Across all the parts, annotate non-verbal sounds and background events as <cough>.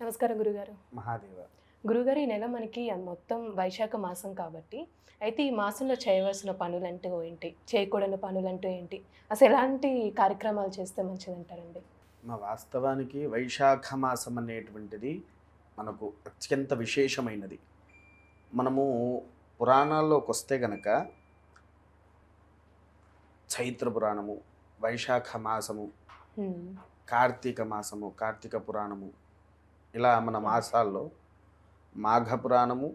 నమస్కారం గురుగారు. మహాదేవ. గురుగారు ఈ నెల మనకి మొత్తం వైశాఖ మాసం కాబట్టి అయితే ఈ మాసంలో చేయవలసిన పనులంటూ ఏంటి? చేయకూడని పనులంటూ ఏంటి? అసలు ఎలాంటి కార్యక్రమాలు చేస్తే మంచిదంటారండి? మా వాస్తవానికి వైశాఖ మాసం అనేటువంటిది మనకు అత్యంత విశేషమైనది. మనము పురాణాల్లోకి వస్తే గనక చైత్ర పురాణము వైశాఖ మాసము. కార్తీక మాసము కార్తీక పురాణము ఇలా మన మాసాల్లో మాఘ పురాణము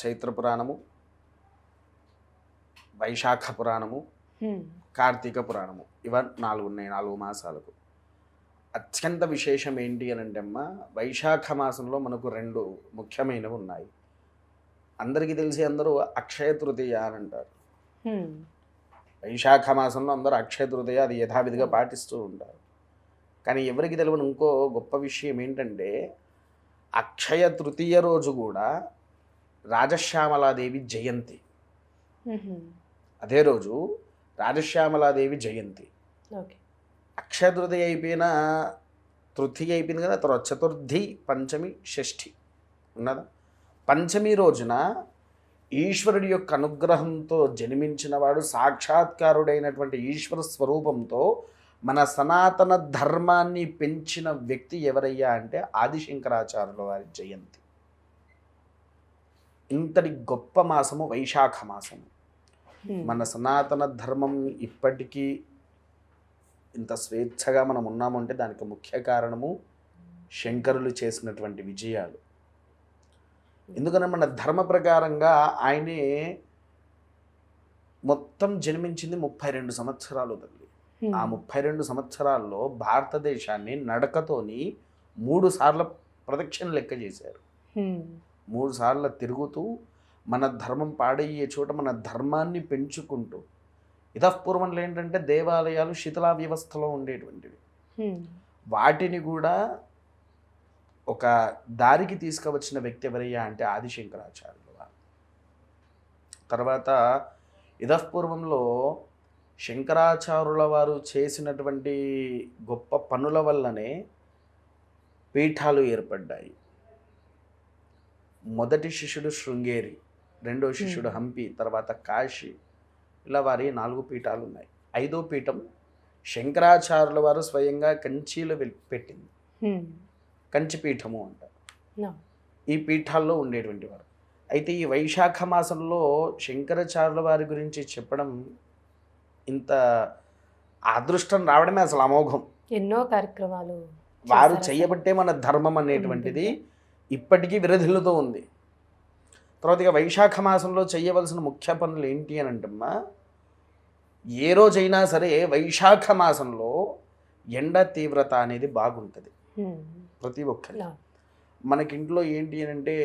చైత్ర పురాణము వైశాఖ పురాణము. కార్తీక పురాణము ఇవ నాలుగు ఉన్నాయి నాలుగు మాసాలకు. అత్యంత విశేషం ఏంటి అని అంటే అమ్మ వైశాఖ మాసంలో మనకు రెండు ముఖ్యమైనవి ఉన్నాయి. అందరికీ తెలిసి అందరూ అక్షయ తృతీయ అని అంటారు. వైశాఖ మాసంలో అందరూ అక్షయ తృతీయ అది యథావిధిగా పాటిస్తూ ఉంటారు. కానీ ఎవరికి తెలియని ఇంకో గొప్ప విషయం ఏంటంటే అక్షయ తృతీయ రోజు కూడా రాజశ్యామలాదేవి జయంతి. అదే రోజు రాజశ్యామలాదేవి జయంతి. ఓకే. అక్షయ తృతీయ అయిపోయిన తృతీయ అయిపోయింది కదా తర్వాత చతుర్థి పంచమి షష్ఠి. ఉన్నదా? పంచమి రోజున ఈశ్వరుడి యొక్క అనుగ్రహంతో జన్మించిన వాడు సాక్షాత్కారుడైనటువంటి ఈశ్వర స్వరూపంతో మన సనాతన ధర్మాన్ని పెంచిన వ్యక్తి ఎవరయ్యా అంటే ఆదిశంకరాచార్యుల వారి జయంతి ఇంతటి గొప్ప మాసము వైశాఖ మాసము. మన సనాతన ధర్మం ఇప్పటికీ ఇంత స్వేచ్ఛగా మనం ఉన్నామంటే దానికి ముఖ్య కారణము శంకరులు చేసినటువంటి విజయాలు ఎందుకంటే మన ధర్మ ప్రకారంగా ఆయనే మొత్తం జన్మించింది ముప్పై రెండు సంవత్సరాలు తల్లి. ఆ ముప్పై రెండు సంవత్సరాల్లో భారతదేశాన్ని నడకతోని మూడు సార్లు ప్రదక్షిణ లెక్క చేశారు. మూడు సార్లు తిరుగుతూ మన ధర్మం పాడయ్యే చోట మన ధర్మాన్ని పెంచుకుంటూ ఇతపూర్వంలో ఏంటంటే దేవాలయాలు శిథిలా వ్యవస్థలో ఉండేటువంటివి. వాటిని కూడా ఒక దారికి తీసుకువచ్చిన వ్యక్తి ఎవరయ్యా అంటే ఆదిశంకరాచార్యులు తర్వాత ఇతపూర్వంలో శంకరాచార్యుల వారు చేసినటువంటి గొప్ప పనుల వల్లనే పీఠాలు ఏర్పడ్డాయి. మొదటి శిష్యుడు శృంగేరి రెండో శిష్యుడు హంపి తర్వాత కాశీ ఇలా వారి నాలుగు పీఠాలు ఉన్నాయి ఐదో పీఠం శంకరాచార్యుల వారు స్వయంగా కంచీలో పెట్టింది. కంచి పీఠము అంటారు. ఈ పీఠాల్లో ఉండేటువంటి వారు. అయితే ఈ వైశాఖ మాసంలో శంకరాచార్యుల వారి గురించి చెప్పడం ఇంత అదృష్టం రావడమే అసలు అమోఘం. ఎన్నో కార్యక్రమాలు వారు చేయబట్టే మన ధర్మం అనేటువంటిది ఇప్పటికీ విరధిల్లుతూ ఉంది. తర్వాత ఇక వైశాఖ మాసంలో చేయవలసిన ముఖ్య పనులు ఏంటి అని అంటమ్మా ఏ రోజైనా సరే వైశాఖ మాసంలో ఎండ తీవ్రత అనేది బాగుంటుంది. ప్రతి ఒక్కరి. మనకింట్లో ఏంటి అని అంటే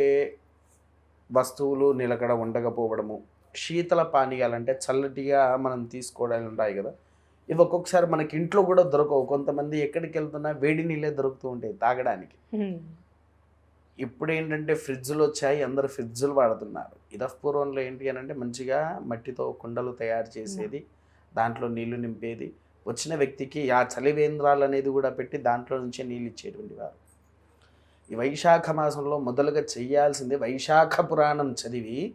వస్తువులు నిలకడ ఉండకపోవడము శీతల పానీయాలంటే చల్లటిగా మనం తీసుకోవడానికి ఉంటాయి కదా. ఇవి ఒక్కొక్కసారి మనకి ఇంట్లో కూడా దొరకవు. కొంతమంది ఎక్కడికి వెళ్తున్నా వేడి నీళ్ళే దొరుకుతూ ఉంటాయి తాగడానికి. ఇప్పుడు ఏంటంటే ఫ్రిడ్జ్లు వచ్చాయి. అందరు ఫ్రిడ్జ్లు వాడుతున్నారు. ఇదపూర్వంలో ఏంటి అని అంటే మంచిగా మట్టితో కుండలు తయారు చేసేది దాంట్లో నీళ్ళు నింపేది వచ్చిన వ్యక్తికి ఆ చలివేంద్రాలు అనేది కూడా పెట్టి దాంట్లో నుంచే నీళ్ళు ఇచ్చేటువంటి వారు. ఈ వైశాఖ మాసంలో మొదలుగా చేయాల్సింది వైశాఖ పురాణం చదివి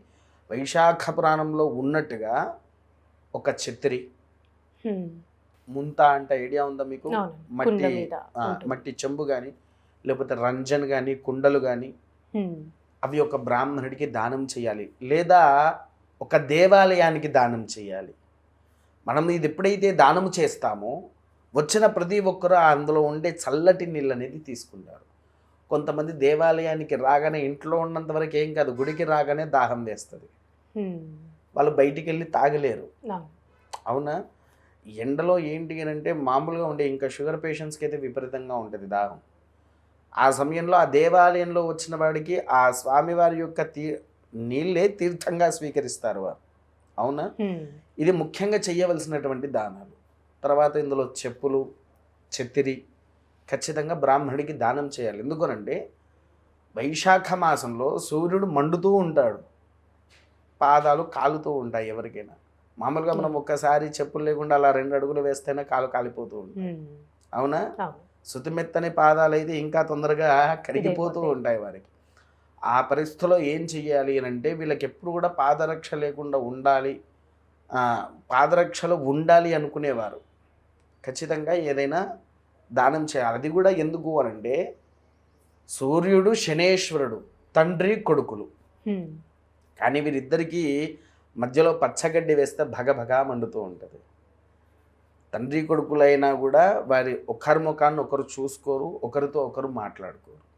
వైశాఖ పురాణంలో ఉన్నట్టుగా ఒక హ్మ్. ముంత అంటే ఐడియా ఉందా మీకు. మట్టి. మట్టి చెంబు కానీ లేకపోతే రంజన్ కానీ కుండలు కానీ. అవి ఒక బ్రాహ్మణుడికి దానం చేయాలి లేదా ఒక దేవాలయానికి దానం చేయాలి మనం ఇది ఎప్పుడైతే దానం చేస్తామో వచ్చిన ప్రతి ఒక్కరు అందులో ఉండే చల్లటి నీళ్ళు అనేది తీసుకుంటారు కొంతమంది దేవాలయానికి రాగానే ఇంట్లో ఉన్నంత వరకు ఏం కాదు గుడికి రాగానే దాహం వేస్తుంది. వాళ్ళు బయటికి వెళ్ళి తాగలేరు. అవునా? ఎండలో ఏంటి అని అంటే మామూలుగా ఉండే ఇంకా షుగర్ పేషెంట్స్కి అయితే విపరీతంగా ఉంటుంది దాహం. ఆ సమయంలో ఆ దేవాలయంలో వచ్చిన వాడికి ఆ స్వామివారి యొక్క తీ నీళ్ళే తీర్థంగా స్వీకరిస్తారు వారు. అవునా. ఇది ముఖ్యంగా చేయవలసినటువంటి దానాలు. తర్వాత ఇందులో చెప్పులు చెత్తిరి ఖచ్చితంగా బ్రాహ్మణుడికి దానం చేయాలి. ఎందుకనంటే వైశాఖ మాసంలో సూర్యుడు మండుతూ ఉంటాడు. పాదాలు కాలుతూ ఉంటాయి ఎవరికైనా. మామూలుగా మనం ఒక్కసారి చెప్పులు లేకుండా అలా రెండు అడుగులు వేస్తేనే కాలు కాలిపోతూ హ్మ్. అవునా? శుతిమెత్తని పాదాలు అయితే ఇంకా తొందరగా కరిగిపోతూ. ఉంటాయి వారికి. ఆ పరిస్థితిలో ఏం చెయ్యాలి అని అంటే వీళ్ళకి ఎప్పుడు కూడా పాదరక్ష లేకుండా ఉండాలి. పాదరక్షలు ఉండాలి అనుకునేవారు. ఖచ్చితంగా ఏదైనా దానం చేయాలి. అది కూడా ఎందుకు అనంటే సూర్యుడు శనేశ్వరుడు తండ్రి కొడుకులు. కానీ వీరిద్దరికీ మధ్యలో పచ్చగడ్డి వేస్తే భగభగా మండుతూ ఉంటుంది. తండ్రి కొడుకులైనా కూడా వారి ఒకరి ముఖాన్ని ఒకరు చూసుకోరు ఒకరితో ఒకరు మాట్లాడుకోరు.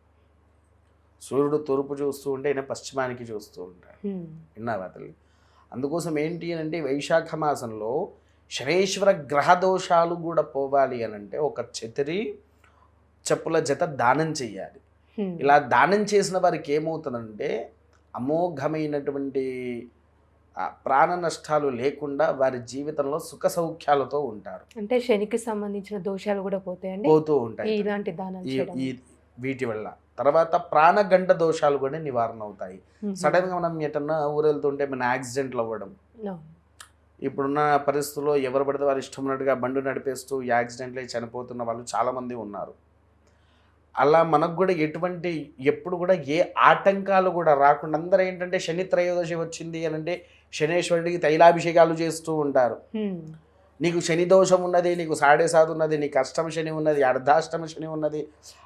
సూర్యుడు తూర్పు చూస్తూ ఉంటే ఈయన పశ్చిమానికి చూస్తూ ఉంటాడు. విన్నావా తల్లి? అందుకోసం ఏంటి అని అంటే వైశాఖ మాసంలో శనేశ్వర గ్రహ దోషాలు కూడా పోవాలి అని అంటే ఒక చతిరి చెప్పుల జత దానం చెయ్యాలి. హ్మ్. ఇలా దానం చేసిన వారికి ఏమవుతుందంటే అమోఘమైనటువంటి ప్రాణ నష్టాలు లేకుండా వారి జీవితంలో సుఖ సౌఖ్యాలతో ఉంటారు. అంటే శనికి సంబంధించిన దోషాలు కూడా పోతాయండి. పోతూ ఉంటాయి. ఇలాంటి దానాలు వీటి వల్ల. తర్వాత ప్రాణగంట దోషాలు కూడా నివారణ అవుతాయి హ్మ్. సడన్గా మనం ఎటన్నా ఊరెళ్తుంటే మన యాక్సిడెంట్లు అవ్వడం. ఇప్పుడున్న పరిస్థితుల్లో ఎవరు పడితే వారు ఇష్టం ఉన్నట్టుగా బండి నడిపేస్తూ యాక్సిడెంట్లు చనిపోతున్న వాళ్ళు చాలామంది ఉన్నారు. అలా మనకు కూడా ఎటువంటి ఎప్పుడు కూడా ఏ ఆటంకాలు కూడా రాకుండా అందరూ ఏంటంటే శని త్రయోదశి వచ్చింది అని అంటే శనేశ్వరుడికి తైలాభిషేకాలు చేస్తూ ఉంటారు. నీకు శని దోషం ఉన్నది నీకు సాడే సాధు ఉన్నది నీకు అష్టమ శని ఉన్నది అర్ధాష్టమ శని ఉన్నది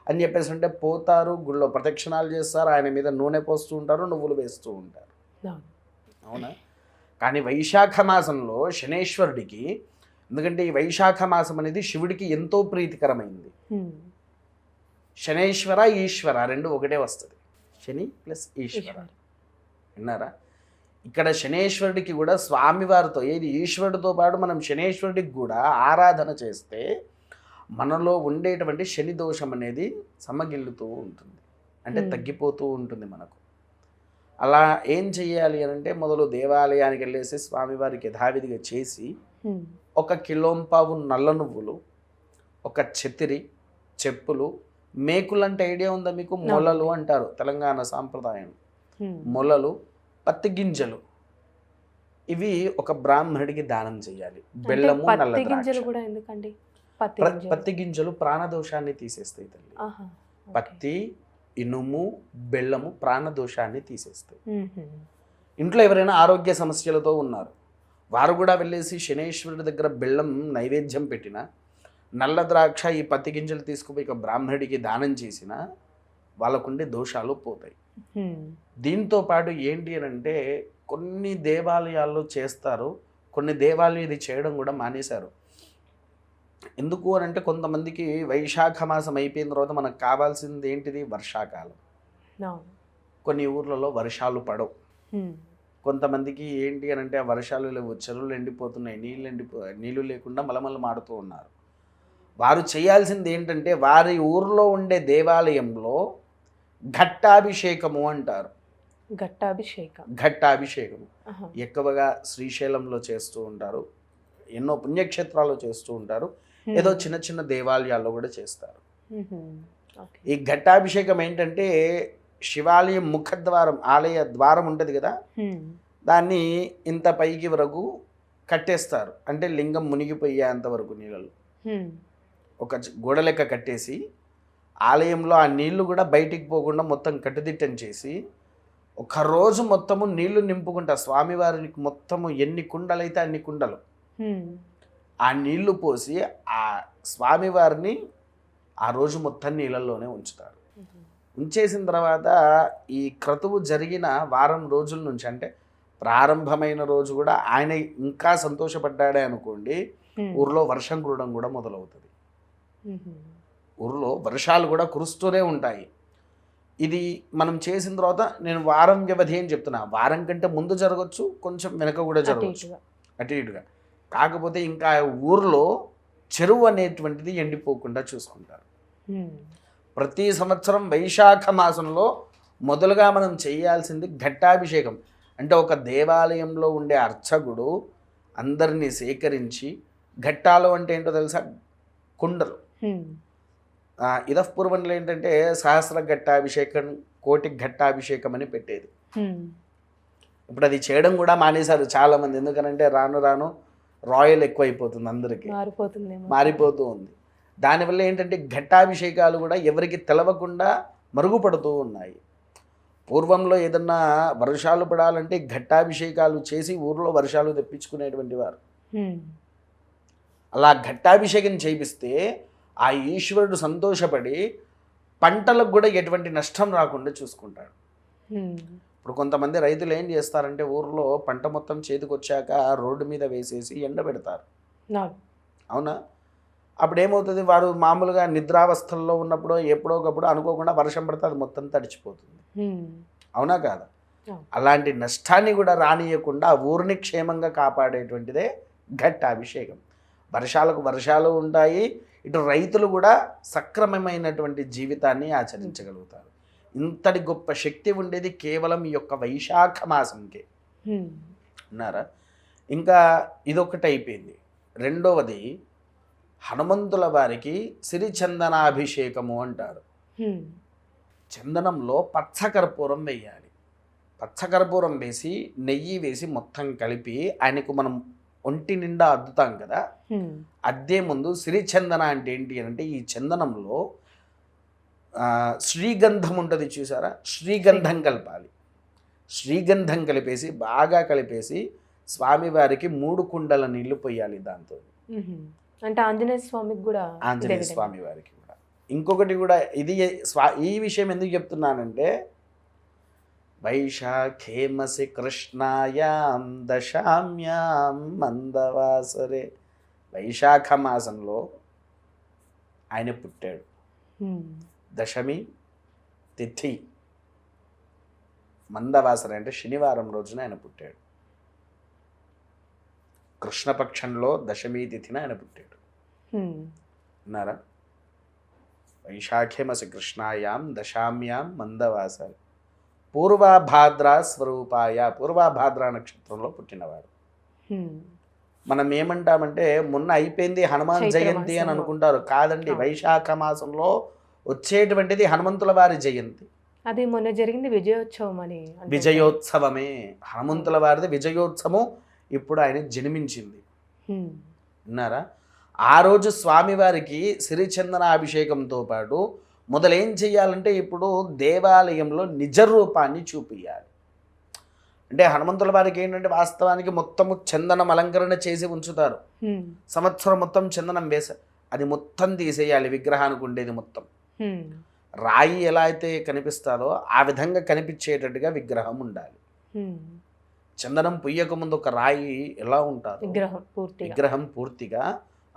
అని చెప్పేసి అంటే పోతారు గుళ్ళో ప్రదక్షిణాలు చేస్తారు ఆయన మీద నూనె పోస్తూ ఉంటారు నువ్వులు వేస్తూ ఉంటారు. అవునా కానీ వైశాఖ మాసంలో శనేశ్వరుడికి ఎందుకంటే ఈ వైశాఖ మాసం అనేది శివుడికి ఎంతో ప్రీతికరమైంది. శనేశ్వర ఈశ్వర రెండు ఒకటే వస్తుంది శని ప్లస్ ఈశ్వర. విన్నారా ఇక్కడ శనేశ్వరుడికి కూడా స్వామివారితో ఏది ఈశ్వరుడితో పాటు మనం శనేశ్వరుడికి కూడా ఆరాధన చేస్తే మనలో ఉండేటువంటి శని దోషం అనేది సమగిల్లుతూ ఉంటుంది అంటే. తగ్గిపోతూ ఉంటుంది మనకు అలా ఏం చెయ్యాలి అని అంటే మొదలు దేవాలయానికి వెళ్ళేసి స్వామివారికి యథావిధిగా చేసి. ఒక కిలోంపావు నల్ల నువ్వులు ఒక చెతిరి చెప్పులు మేకులు అంటే ఐడియా ఉందా మీకు? మొలలు అంటారు తెలంగాణ సాంప్రదాయం. హ్మ్. మొలలు పత్తి గింజలు. ఇవి ఒక బ్రాహ్మణుడికి దానం చేయాలి. బెల్లము నల్ల పత్తి గింజలు కూడా ఎందుకండి? పత్తి ప్రాణదోషాన్ని తీసేస్తాయి తల్లి. పత్తి ఇనుము బెల్లము ప్రాణదోషాన్ని తీసేస్తాయి. ఇంట్లో ఎవరైనా ఆరోగ్య సమస్యలతో ఉన్నారు. వారు కూడా వెళ్ళేసి శనేశ్వరుడి దగ్గర బెల్లం నైవేద్యం పెట్టిన నల్ల ద్రాక్ష ఈ పత్తి గింజలు తీసుకుపోయి ఇక బ్రాహ్మణుడికి దానం చేసిన వాళ్ళకుండే దోషాలు పోతాయి. దీంతో పాటు ఏంటి అని అంటే కొన్ని దేవాలయాల్లో చేస్తారు కొన్ని దేవాలయాలు ఇది చేయడం కూడా మానేశారు ఎందుకు అని అంటే కొంతమందికి వైశాఖ మాసం అయిపోయిన తర్వాత మనకు కావాల్సింది ఏంటిది వర్షాకాలం. కొన్ని ఊర్లలో వర్షాలు పడవు. కొంతమందికి ఏంటి అని అంటే ఆ వర్షాలు లేవు చెరువులు ఎండిపోతున్నాయి నీళ్ళు ఎండిపో నీళ్ళు లేకుండా మలమల మాడుతూ ఉన్నారు వారు చేయాల్సింది ఏంటంటే వారి ఊర్లో ఉండే దేవాలయంలో ఘట్టాభిషేకము అంటారు ఘట్టాభిషేకం ఘట్టాభిషేకము ఆహా. ఎక్కువగా శ్రీశైలంలో చేస్తూ ఉంటారు ఎన్నో పుణ్యక్షేత్రాల్లో చేస్తూ ఉంటారు. ఏదో చిన్న చిన్న దేవాలయాల్లో కూడా చేస్తారు. ఈ ఘట్టాభిషేకం ఏంటంటే శివాలయం ముఖద్వారం ఆలయ ద్వారం ఉంటుంది కదా. దాన్ని ఇంత పైకి వరకు కట్టేస్తారు అంటే లింగం మునిగిపోయేంత వరకు నీళ్ళలో. ఒక గోడ లెక్క కట్టేసి ఆలయంలో ఆ నీళ్ళు కూడా బయటికి పోకుండా మొత్తం కట్టుదిట్టం చేసి ఒక రోజు మొత్తము నీళ్ళు నింపుకుంటా స్వామివారికి మొత్తము ఎన్ని కుండలైతే అన్ని కుండలు. ఆ నీళ్ళు పోసి ఆ స్వామివారిని ఆ రోజు మొత్తం నీళ్ళల్లోనే ఉంచుతారు. ఉంచేసిన తర్వాత ఈ క్రతువు జరిగిన వారం రోజుల నుంచి అంటే ప్రారంభమైన రోజు కూడా ఆయన ఇంకా సంతోషపడ్డాడే అనుకోండి. ఊర్లో వర్షం కురవడం కూడా మొదలవుతుంది. ఊర్లో వర్షాలు కూడా కురుస్తూనే ఉంటాయి. ఇది మనం చేసిన తర్వాత నేను వారం వ్యవధి అని చెప్తున్నా. వారం కంటే ముందు జరగచ్చు కొంచెం వెనక కూడా జరగచ్చు. అటు ఇటుగా. కాకపోతే ఇంకా ఊర్లో చెరువు అనేటువంటిది ఎండిపోకుండా చూసుకుంటారు. ప్రతి సంవత్సరం వైశాఖ మాసంలో మొదలుగా మనం చేయాల్సింది ఘట్టాభిషేకం. అంటే ఒక దేవాలయంలో ఉండే అర్చకుడు అందరినీ సేకరించి ఘట్టాలు అంటే ఏంటో తెలుసా? కుండలు. ఇదపూర్వంలో ఏంటంటే సహస్ర ఘట్టాభిషేకం కోటి ఘట్టాభిషేకం అని పెట్టేది. ఇప్పుడు అది చేయడం కూడా మానేశారు చాలామంది. ఎందుకనంటే రాను రాను రాయల్ ఎక్కువైపోతుంది అందరికీ. మారిపోతుందేమో. మారిపోతూ ఉంది. దానివల్ల ఏంటంటే ఘట్టాభిషేకాలు కూడా ఎవరికి తెలవకుండా మరుగుపడుతూ ఉన్నాయి. పూర్వంలో ఏదన్నా వర్షాలు పడాలంటే ఘట్టాభిషేకాలు చేసి ఊర్లో వర్షాలు తెప్పించుకునేటువంటి వారు. అలా ఘట్టాభిషేకం చేపిస్తే ఆ ఈశ్వరుడు సంతోషపడి పంటలకు కూడా ఎటువంటి నష్టం రాకుండా చూసుకుంటాడు. ఇప్పుడు కొంతమంది రైతులు ఏం చేస్తారంటే ఊర్లో పంట మొత్తం చేతికి వచ్చాక రోడ్డు మీద వేసేసి ఎండబెడతారు అవును. అవునా అప్పుడు ఏమవుతుంది వాడు మామూలుగా నిద్రావస్థల్లో ఉన్నప్పుడు ఎప్పుడో ఒకప్పుడు అనుకోకుండా వర్షం పడితే అది మొత్తం తడిచిపోతుంది. అవునా కాదా. అలాంటి నష్టాన్ని కూడా రానియకుండా ఆ ఊరిని క్షేమంగా కాపాడేటువంటిదే ఘట్ట అభిషేకం వర్షాలకు వర్షాలు ఉంటాయి ఇటు రైతులు కూడా సక్రమమైనటువంటి జీవితాన్ని ఆచరించగలుగుతారు. ఇంతటి గొప్ప శక్తి ఉండేది కేవలం ఈ యొక్క వైశాఖ మాసంకే. ఉన్నారా ఇంకా ఇదొకటి అయిపోయింది. రెండవది హనుమంతుల వారికి సిరిచందనాభిషేకము అంటారు. చందనంలో పచ్చకర్పూరం వేయాలి. పచ్చకర్పూరం వేసి నెయ్యి వేసి మొత్తం కలిపి ఆయనకు మనం ఒంటి నిండా అద్దుతాం కదా. అద్దే ముందు సిరిచందన అంటే ఏంటి అంటే ఈ చందనంలో శ్రీగంధం ఉంటుంది చూసారా శ్రీగంధం కలపాలి శ్రీగంధం కలిపేసి బాగా కలిపేసి స్వామివారికి మూడు కుండల నీళ్ళు పోయాలి దాంతో. అంటే ఆంజనేయ స్వామికి కూడా ఆంజనేయ. స్వామి వారికి కూడా ఇంకొకటి కూడా ఇది స్వా ఈ విషయం ఎందుకు చెప్తున్నానంటే వైశాఖేమసి కృష్ణాయాం దశామ్యాం మందవాసరే. వైశాఖ మాసంలో ఆయన పుట్టాడు. దశమి తిథి మందవాసర అంటే శనివారం రోజున ఆయన పుట్టాడు. కృష్ణపక్షంలో దశమి తిథిన ఆయన పుట్టాడు. అన్నారా వైశాఖ్యమసి కృష్ణాయాం దశామ్యాం మందవాసరి. పూర్వభాద్ర స్వరూపాయ పూర్వభాద్ర నక్షత్రంలో పుట్టినవాడు. మనం ఏమంటామంటే మొన్న అయిపోయింది హనుమాన్ జయంతి అని. అనుకుంటారు కాదండి. వైశాఖ మాసంలో వచ్చేటువంటిది హనుమంతుల వారి జయంతి అది మొన్న జరిగింది విజయోత్సవం అని. విజయోత్సవమే హనుమంతుల వారిది విజయోత్సవం ఇప్పుడు ఆయన జన్మించింది. విన్నారా ఆ రోజు స్వామివారికి సిరిచందన అభిషేకంతో పాటు మొదలేం చేయాలంటే ఇప్పుడు దేవాలయంలో నిజ రూపాన్ని చూపించాలి అంటే హనుమంతుల వారికి ఏంటంటే వాస్తవానికి మొత్తము చందనం అలంకరణ చేసి ఉంచుతారు. సంవత్సరం మొత్తం చందనం వేస అది మొత్తం తీసేయాలి విగ్రహానికి ఉండేది మొత్తం. రాయి ఎలా అయితే కనిపిస్తాదో ఆ విధంగా కనిపించేటట్టుగా విగ్రహం ఉండాలి. చందనం పుయ్యక ముందు ఒక రాయి ఎలా ఉంటారు విగ్రహం పూర్తిగా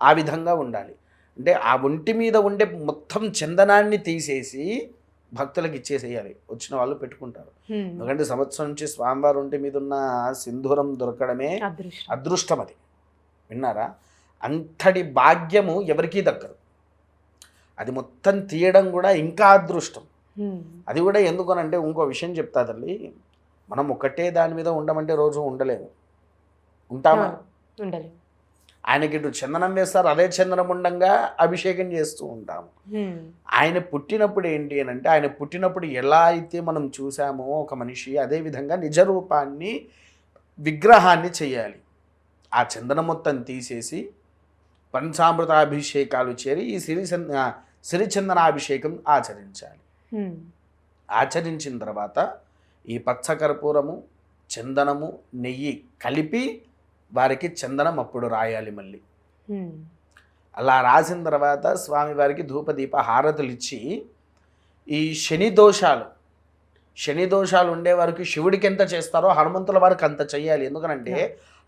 ఆ విధంగా ఉండాలి అంటే ఆ ఒంటి మీద ఉండే మొత్తం చందనాన్ని తీసేసి భక్తులకు ఇచ్చేసేయాలి. వచ్చిన వాళ్ళు పెట్టుకుంటారు. ఎందుకంటే సంవత్సరం నుంచి స్వామివారి ఒంటి మీద ఉన్న సింధూరం దొరకడమే అదృష్టం. అది. విన్నారా? అంతటి భాగ్యము ఎవరికీ దక్కదు. అది మొత్తం తీయడం కూడా ఇంకా అదృష్టం. అది కూడా ఎందుకనంటే ఇంకో విషయం చెప్తా తల్లి మనం ఒకటే దాని మీద ఉండమంటే రోజు ఉండలేము. ఉంటామా. ఉండలేము. ఆయనకి ఇటు చందనం వేస్తారు అదే చందనం ఉండంగా అభిషేకం చేస్తూ ఉంటాము. ఆయన పుట్టినప్పుడు ఏంటి అని అంటే ఆయన పుట్టినప్పుడు ఎలా అయితే మనం చూసామో ఒక మనిషి అదే విధంగా నిజ రూపాన్ని విగ్రహాన్ని చేయాలి ఆ చందనం మొత్తం తీసేసి పంచామృతాభిషేకాలు చేరి ఈ సిరి సిరిచందనాభిషేకం ఆచరించాలి. ఆచరించిన తర్వాత ఈ పచ్చకర్పూరము చందనము నెయ్యి కలిపి వారికి చందనం అప్పుడు రాయాలి మళ్ళీ. అలా రాసిన తర్వాత స్వామివారికి ధూపదీప హారతులు ఇచ్చి ఈ శని దోషాలు శని దోషాలు ఉండే వారికి శివుడికి ఎంత చేస్తారో హనుమంతుల వారికి అంత చెయ్యాలి ఎందుకనంటే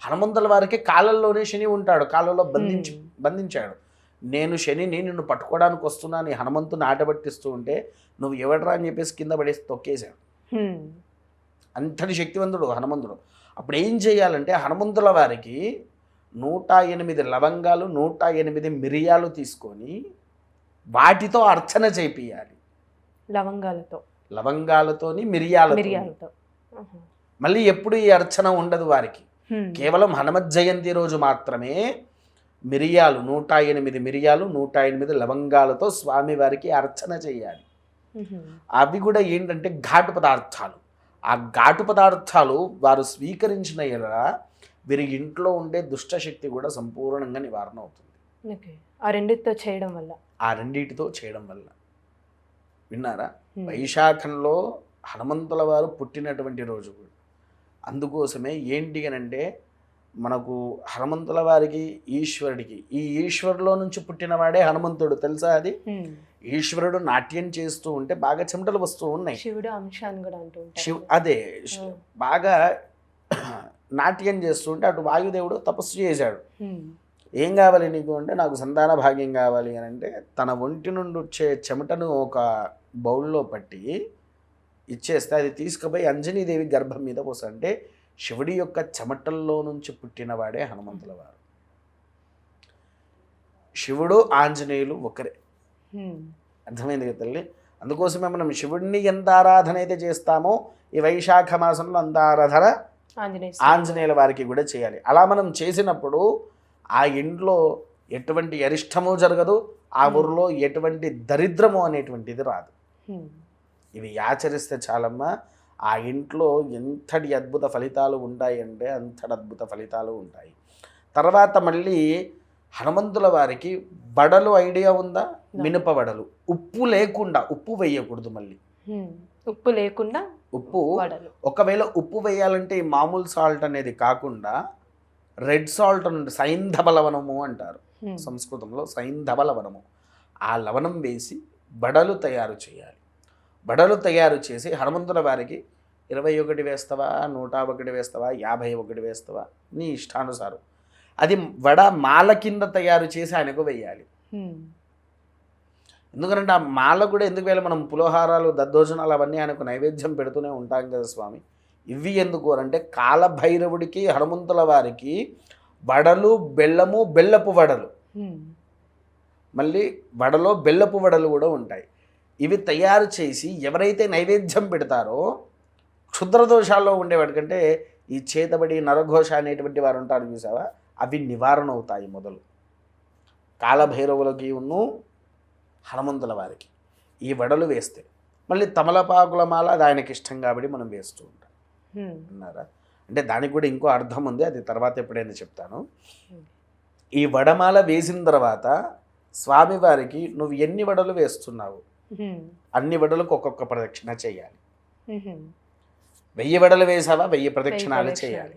హనుమంతుల వారికి కాలంలోనే శని ఉంటాడు కాలంలో బంధించి. బంధించాడు నేను శనిని నిన్ను పట్టుకోవడానికి వస్తున్నాను ఈ హనుమంతుని ఆటబట్టిస్తూ ఉంటే నువ్వు ఎవడరా అని చెప్పేసి కింద పడేసి తొక్కేశాడు. అంతటి శక్తివంతుడు హనుమంతుడు అప్పుడు ఏం చేయాలంటే హనుమంతుల వారికి నూట ఎనిమిది లవంగాలు నూట ఎనిమిది మిరియాలు తీసుకొని వాటితో అర్చన చేపియాలి. లవంగాలతో. లవంగాలతోని మిరియాలతో. మిరియాలతో. మళ్ళీ ఎప్పుడు ఈ అర్చన ఉండదు వారికి. కేవలం హనుమత్ జయంతి రోజు మాత్రమే మిరియాలు నూట ఎనిమిది మిరియాలు నూట ఎనిమిది లవంగాలతో స్వామివారికి అర్చన చేయాలి. అవి కూడా ఏంటంటే ఘాటు పదార్థాలు. ఆ ఘాటు పదార్థాలు వారు స్వీకరించిన ఎడల వీరి ఇంట్లో ఉండే దుష్టశక్తి కూడా సంపూర్ణంగా నివారణ అవుతుంది. ఆ రెండిటితో చేయడం వల్ల. ఆ రెండిటితో చేయడం వల్ల. విన్నారా. వైశాఖంలో హనుమంతుల వారు పుట్టినటువంటి రోజు కూడా. అందుకోసమే ఏంటి అని అంటే మనకు హనుమంతుల వారికి ఈశ్వరుడికి ఈ ఈశ్వరులో నుంచి పుట్టినవాడే హనుమంతుడు తెలుసా అది. ఈశ్వరుడు నాట్యం చేస్తూ ఉంటే బాగా చెమటలు వస్తూ ఉన్నాయి శివుడు అంశాన్ని కూడా అంటూ శివ్ అదే. బాగా <clears throat> నాట్యం చేస్తుంటే అటు వాయుదేవుడు తపస్సు చేశాడు. ఏం కావాలి నీకు అంటే నాకు సంతాన భాగ్యం కావాలి అని అంటే తన ఒంటి నుండి వచ్చే చెమటను ఒక బౌల్లో పట్టి ఇచ్చేస్తే అది తీసుకుపోయి అంజనీదేవి గర్భం మీద పోసా అంటే శివుడి యొక్క చెమటల్లో నుంచి పుట్టినవాడే హనుమంతుల వారు శివుడు ఆంజనేయులు ఒకరే. అర్థమైంది కదా తల్లి అందుకోసమే మనం శివుడిని ఎంత ఆరాధన అయితే చేస్తామో ఈ వైశాఖ మాసంలో అంత ఆరాధన. ఆంజనేయుల వారికి కూడా చేయాలి అలా మనం చేసినప్పుడు ఆ ఇంట్లో ఎటువంటి అరిష్టము జరగదు ఆ. ఊరిలో ఎటువంటి దరిద్రము అనేటువంటిది రాదు. ఇవి ఆచరిస్తే చాలమ్మా ఆ ఇంట్లో ఎంతటి అద్భుత ఫలితాలు ఉంటాయంటే అంతటి అద్భుత ఫలితాలు ఉంటాయి. తర్వాత మళ్ళీ హనుమంతుల వారికి బడలు ఐడియా ఉందా? మినప వడలు. ఉప్పు లేకుండా ఉప్పు వేయకూడదు మళ్ళీ. ఉప్పు లేకుండా ఉప్పు వడలు. ఒకవేళ ఉప్పు వేయాలంటే మామూలు సాల్ట్ అనేది కాకుండా రెడ్ సాల్ట్ అని సైంధవ లవణము అంటారు. సంస్కృతంలో సైంధవ లవణము. ఆ లవణం వేసి బడలు తయారు చేయాలి. బడలు తయారు చేసి హనుమంతుల వారికి ఇరవై ఒకటి వేస్తావా నూట ఒకటి వేస్తావా యాభై ఒకటి వేస్తావా? నీ ఇష్టానుసారం. అది వడ మాల కింద తయారు చేసి ఆయనకు వేయాలి హ్మ్. ఎందుకంటే ఆ మాల కూడా ఎందుకు వేయాలి? మనం పులిహోరాలు దద్దోజనాలు అవన్నీ ఆయనకు నైవేద్యం పెడుతూనే ఉంటాం కదా స్వామి. ఇవి ఎందుకు అంటే కాలభైరవుడికి హనుమంతుల వారికి వడలు బెల్లము బెల్లపు వడలు. మళ్ళీ వడలో బెల్లపు వడలు కూడా ఉంటాయి. ఇవి తయారు చేసి ఎవరైతే నైవేద్యం పెడతారో క్షుద్ర దోషాల్లో ఉండేవాడికంటే ఈ చేతబడి నరఘోష అనేటువంటి వారు ఉంటారు చూసావా అవి నివారణ అవుతాయి మొదలు కాలభైరవులకి ఉన్ను హనుమంతుల వారికి ఈ వడలు వేస్తే మళ్ళీ తమలపాకుల మాల అది ఆయనకి ఇష్టం కాబట్టి మనం వేస్తూ ఉంటాం. అన్నారా అంటే దానికి కూడా ఇంకో అర్థం ఉంది అది తర్వాత ఎప్పుడైనా చెప్తాను. ఈ వడమాల వేసిన తర్వాత స్వామివారికి నువ్వు ఎన్ని వడలు వేస్తున్నావు. అన్ని వడలకు ఒక్కొక్క ప్రదక్షిణ చేయాలి. వెయ్యి వడలు వేసావా వెయ్యి ప్రదక్షిణాలు. చేయాలి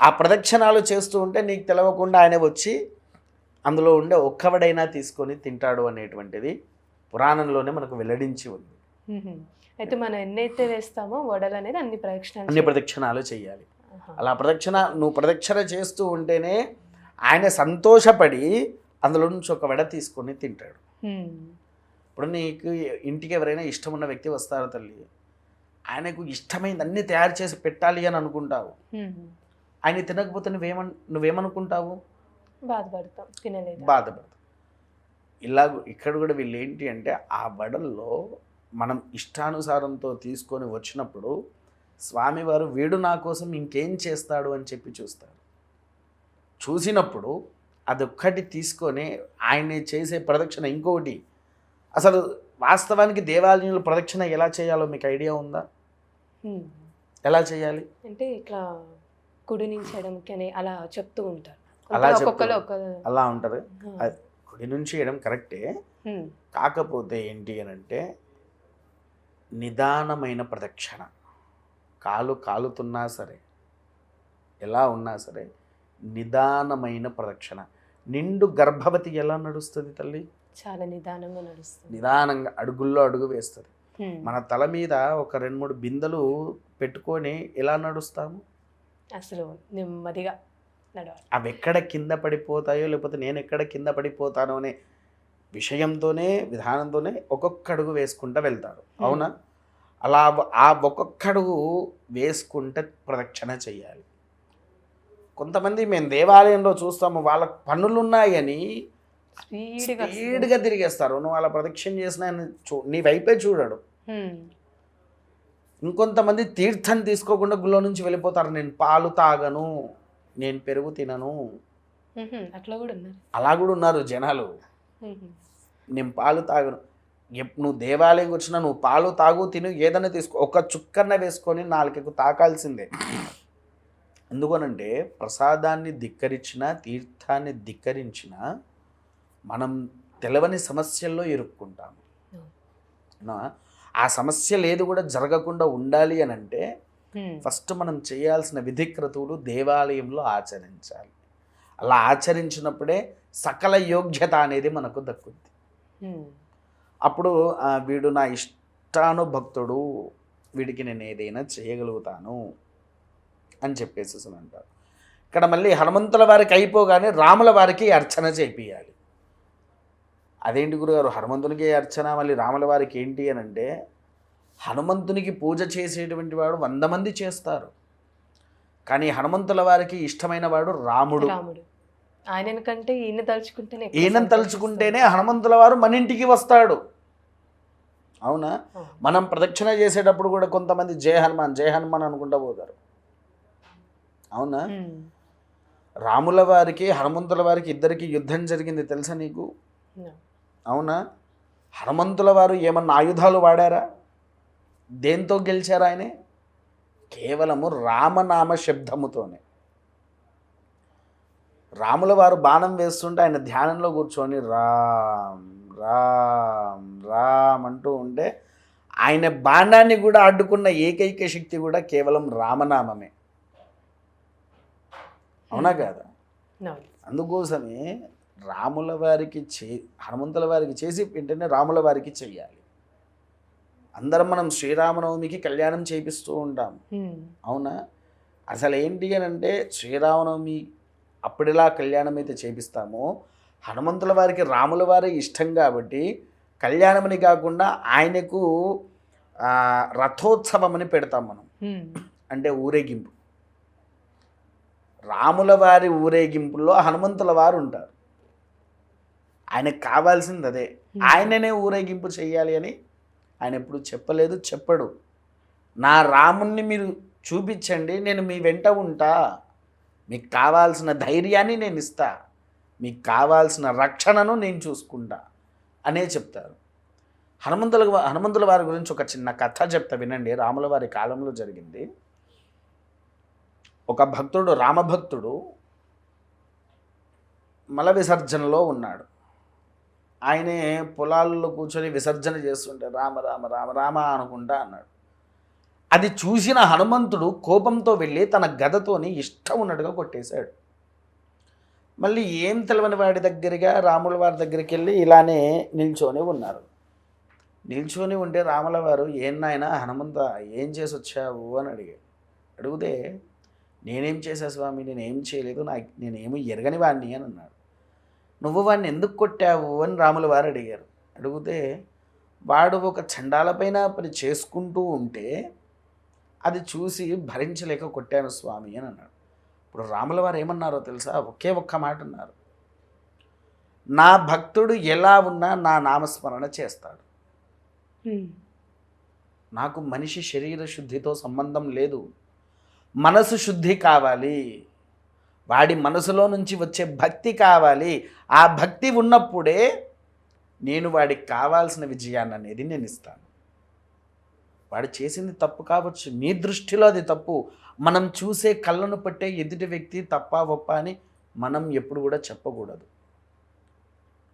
ఆ ప్రదక్షిణాలు చేస్తూ ఉంటే నీకు తెలవకుండా ఆయన వచ్చి అందులో ఉండే ఒక్కవడైనా తీసుకొని తింటాడు అనేటువంటిది పురాణంలోనే మనకు వెల్లడించి ఉంది. అయితే మనం ఎన్నైతే వేస్తామో వడలు అనేది అన్ని ప్రదక్షిణాలు అన్ని. ప్రదక్షిణాలు చేయాలి. అలా ప్రదక్షిణ నువ్వు ప్రదక్షిణ చేస్తూ ఉంటేనే ఆయన సంతోషపడి అందులో నుంచి ఒక వడ తీసుకొని తింటాడు. ఇప్పుడు నీకు ఇంటికి ఎవరైనా ఇష్టం ఉన్న వ్యక్తి వస్తారు తల్లి. ఆయనకు ఇష్టమైంది అన్నీ తయారు చేసి పెట్టాలి అని అనుకుంటావు. ఆయన తినకపోతే నువ్వేమన్ నువ్వేమనుకుంటావు? బాధపడతాం తినలేదు? బాధపడతావు ఇలా ఇక్కడ కూడా వీళ్ళు ఏంటి అంటే ఆ వడల్లో మనం ఇష్టానుసారంతో తీసుకొని వచ్చినప్పుడు స్వామివారు వీడు నా కోసం ఇంకేం చేస్తాడు అని చెప్పి చూస్తారు. చూసినప్పుడు అదొక్కటి తీసుకొని ఆయన చేసే ప్రదక్షిణ ఇంకొకటి అసలు వాస్తవానికి దేవాలయంలో ప్రదక్షిణ ఎలా చేయాలో మీకు ఐడియా ఉందా. ఎలా చేయాలి? అంటే ఇట్లా కుడి నుంచి ఎడమకి అని అలా చెప్తూ ఉంటారు. అలా ఒక్కొక్కరు అలా. అది కుడి నుంచి వేయడం కరెక్టే. కాకపోతే ఏంటి అని అంటే నిదానమైన ప్రదక్షిణ. కాలు కాలుతున్నా సరే ఎలా ఉన్నా సరే నిదానమైన ప్రదక్షిణ. నిండు గర్భవతి ఎలా నడుస్తుంది తల్లి? చాలా నిదానంగా నడుస్తుంది. నిదానంగా అడుగుల్లో అడుగు వేస్తుంది. మన తల మీద ఒక రెండు మూడు బిందెలు పెట్టుకొని ఎలా నడుస్తాము? అసలు నెమ్మదిగా నడవాలి. అవి ఎక్కడ కింద పడిపోతాయో లేకపోతే నేను ఎక్కడ కింద పడిపోతానో అనే విషయంతోనే విధానంతోనే ఒక్కొక్క అడుగు వేసుకుంటూ వెళ్తారు అవునా? అలా ఆ ఒక్కొక్క అడుగు వేసుకుంటే ప్రదక్షిణ చేయాలి. కొంతమంది మేము దేవాలయంలో చూస్తాము వాళ్ళ పనులు ఉన్నాయని స్పీడ్గా తిరిగేస్తారు. నువ్వు అలా ప్రదక్షిణ చేసిన ఆయన చూ నీ వైపే చూడడు. ఇంకొంతమంది తీర్థం తీసుకోకుండా గుళ్ళో నుంచి వెళ్ళిపోతారు. నేను పాలు తాగను నేను పెరుగు తినను. అట్లా కూడా ఉన్నారు. అలా కూడా ఉన్నారు జనాలు. నేను పాలు తాగను. నువ్వు దేవాలయం వచ్చినా నువ్వు పాలు తాగు తిను ఏదైనా తీసుకో. ఒక చుక్కన్న వేసుకొని నాలుకకు తాకాల్సిందే. ఎందుకనంటే ప్రసాదాన్ని ధిక్కరించిన తీర్థాన్ని ధిక్కరించిన మనం తెలవని సమస్యల్లో ఇరుక్కుంటాము? ఆ సమస్యలు ఏది కూడా జరగకుండా ఉండాలి అని అంటే. ఫస్ట్ మనం చేయాల్సిన విధిక్రతువులు దేవాలయంలో ఆచరించాలి అలా ఆచరించినప్పుడే సకల యోగ్యత అనేది మనకు దక్కుద్ది. అప్పుడు వీడు నా ఇష్టానుభక్తుడు వీడికి నేను ఏదైనా చేయగలుగుతాను అని చెప్పేసి అంటారు ఇక్కడ మళ్ళీ హనుమంతుల వారికి అయిపోగానే రాముల వారికి అర్చన చేపియాలి అదేంటి గురుగారు? హనుమంతునికి అర్చన మళ్ళీ రాముల వారికి ఏంటి అని అంటే హనుమంతునికి పూజ చేసేటువంటి వాడు వంద మంది చేస్తారు. కానీ హనుమంతుల వారికి ఇష్టమైన వాడు రాముడు. రాముడు. ఆయన కంటే ఈయన తలుచుకుంటేనే ఈయన. తలుచుకుంటేనే హనుమంతుల వారు మన ఇంటికి వస్తాడు. అవునా. మనం ప్రదక్షిణ చేసేటప్పుడు కూడా కొంతమంది జయ హనుమాన్ జయ హనుమాన్ అనుకుంటా పోతారు. అవునా. రాముల వారికి హనుమంతుల వారికి ఇద్దరికి యుద్ధం జరిగింది తెలుసా నీకు. అవునా? హనుమంతుల వారు ఏమన్నా ఆయుధాలు వాడారా? దేంతో గెలిచారు ఆయనే? కేవలము రామనామ శబ్దముతోనే. రాముల వారు బాణం వేస్తుంటే ఆయన ధ్యానంలో కూర్చొని రామ్ రామ్ రామ్ అంటూ ఉంటే ఆయన బాణాన్ని కూడా అడ్డుకున్న ఏకైక శక్తి కూడా కేవలం రామనామమే. అవునా కాదా. అందుకోసమే రాముల వారికి చే హనుమంతుల వారికి చేసి వెంటనే రాముల వారికి చెయ్యాలి. అందరం మనం శ్రీరామనవమికి కళ్యాణం చేపిస్తూ ఉంటాం. అవునా? అసలు ఏంటి అని అంటే శ్రీరామనవమి అప్పుడెలా కళ్యాణం అయితే చేపిస్తామో హనుమంతుల వారికి రాముల వారి ఇష్టం కాబట్టి కళ్యాణమని కాకుండా ఆయనకు రథోత్సవం అని పెడతాం మనం. అంటే ఊరేగింపు. రాముల వారి ఊరేగింపులో హనుమంతుల వారు ఉంటారు. ఆయనకు కావాల్సింది అదే. ఆయననే ఊరేగింపు చేయాలి అని ఆయన ఎప్పుడు చెప్పలేదు చెప్పడు. నా రాముణ్ణి మీరు చూపించండి నేను మీ వెంట ఉంటా. మీకు కావాల్సిన ధైర్యాన్ని నేను ఇస్తా. మీకు కావాల్సిన రక్షణను నేను చూసుకుంటా అనే చెప్తారు. హనుమంతుల హనుమంతుల వారి గురించి ఒక చిన్న కథ చెప్తా వినండి. రాముల వారి కాలంలో జరిగింది. ఒక భక్తుడు రామభక్తుడు మల విసర్జనలో ఉన్నాడు. ఆయనే పొలాల్లో కూర్చొని విసర్జన చేస్తుంటే రామ రామ రామ రామ అనుకుంటా అన్నాడు. అది చూసిన హనుమంతుడు కోపంతో వెళ్ళి తన గదతోని ఇష్టం ఉన్నట్టుగా కొట్టేశాడు. మళ్ళీ ఏం తెలవని వాడి దగ్గరగా రాముల వారి దగ్గరికి వెళ్ళి ఇలానే నిల్చొని ఉన్నారు. నిల్చొని ఉంటే రాముల వారు ఏం నాయన హనుమంత ఏం చేసి వచ్చావు అని అడిగాడు. అడిగితే నేనేం చేశా స్వామి? నేనేం చేయలేదు. నాకు నేనేమి ఎరగని వాడిని అని అన్నాడు. నువ్వు వాడిని ఎందుకు కొట్టావు అని రాముల వారు అడిగారు. అడిగితే వాడు ఒక చండాలపైన పని చేసుకుంటూ ఉంటే అది చూసి భరించలేక కొట్టాను స్వామి అని అన్నాడు. ఇప్పుడు రాముల వారు ఏమన్నారో తెలుసా? ఒకే ఒక్క మాట అన్నారు. నా భక్తుడు ఎలా ఉన్నా నా నామస్మరణ చేస్తాడు. నాకు మనిషి శరీర శుద్ధితో సంబంధం లేదు. మనసు శుద్ధి కావాలి. వాడి మనసులో నుంచి వచ్చే భక్తి కావాలి. ఆ భక్తి ఉన్నప్పుడే నేను వాడికి కావాల్సిన విజయాన్ని అనేది నేను ఇస్తాను. వాడు చేసింది తప్పు కావచ్చు. మీ దృష్టిలో అది తప్పు. మనం చూసే కళ్ళను పట్టే ఎదుటి వ్యక్తి తప్ప ఒప్ప అని మనం ఎప్పుడు కూడా చెప్పకూడదు.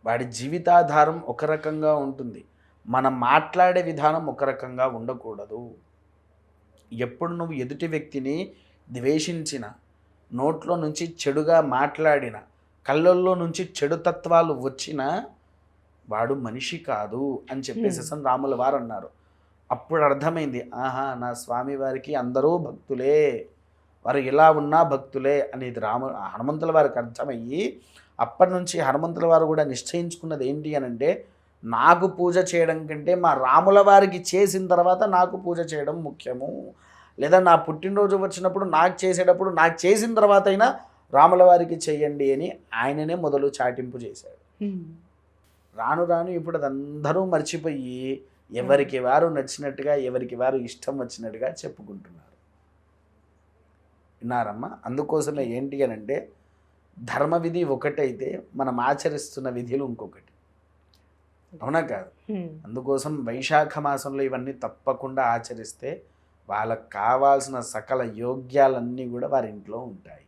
వాడి జీవితాధారం ఒక రకంగా ఉంటుంది. మనం మాట్లాడే విధానం ఒక రకంగా ఉండకూడదు. ఎప్పుడు నువ్వు ఎదుటి వ్యక్తిని ద్వేషించిన నోట్లో నుంచి చెడుగా మాట్లాడిన కళ్ళల్లో నుంచి చెడు తత్వాలు వచ్చినా వాడు మనిషి కాదు అని చెప్పేసి అసలు రాముల వారు అన్నారు. అప్పుడు అర్థమైంది ఆహా నా స్వామి వారికి అందరూ భక్తులే వారు ఎలా ఉన్నా భక్తులే అనేది రాము హనుమంతుల వారికి అర్థమయ్యి అప్పటి నుంచి హనుమంతుల వారు కూడా నిశ్చయించుకున్నది ఏంటి అని అంటే నాకు పూజ చేయడం కంటే మా రాముల వారికి చేసిన తర్వాత నాకు పూజ చేయడం ముఖ్యము. లేదా నా పుట్టినరోజు వచ్చినప్పుడు నాకు చేసేటప్పుడు నాకు చేసిన తర్వాత అయినా రాముల వారికి చెయ్యండి అని ఆయననే మొదలు చాటింపు చేశాడు. రాను రాను ఇప్పుడు అది అందరూ మర్చిపోయి ఎవరికి వారు నచ్చినట్టుగా ఎవరికి వారు ఇష్టం వచ్చినట్టుగా చెప్పుకుంటున్నారు. విన్నారమ్మా? అందుకోసమే ఏంటి అని అంటే ధర్మ విధి ఒకటైతే మనం ఆచరిస్తున్న విధులు ఇంకొకటి. అవునా కాదు. అందుకోసం వైశాఖ మాసంలో ఇవన్నీ తప్పకుండా ఆచరిస్తే వాళ్ళకు కావాల్సిన సకల యోగ్యాలన్నీ కూడా వారి ఇంట్లో ఉంటాయి.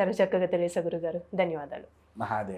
చాలా చక్కగా తెలియసా గురుగారు. ధన్యవాదాలు. మహాదేవ్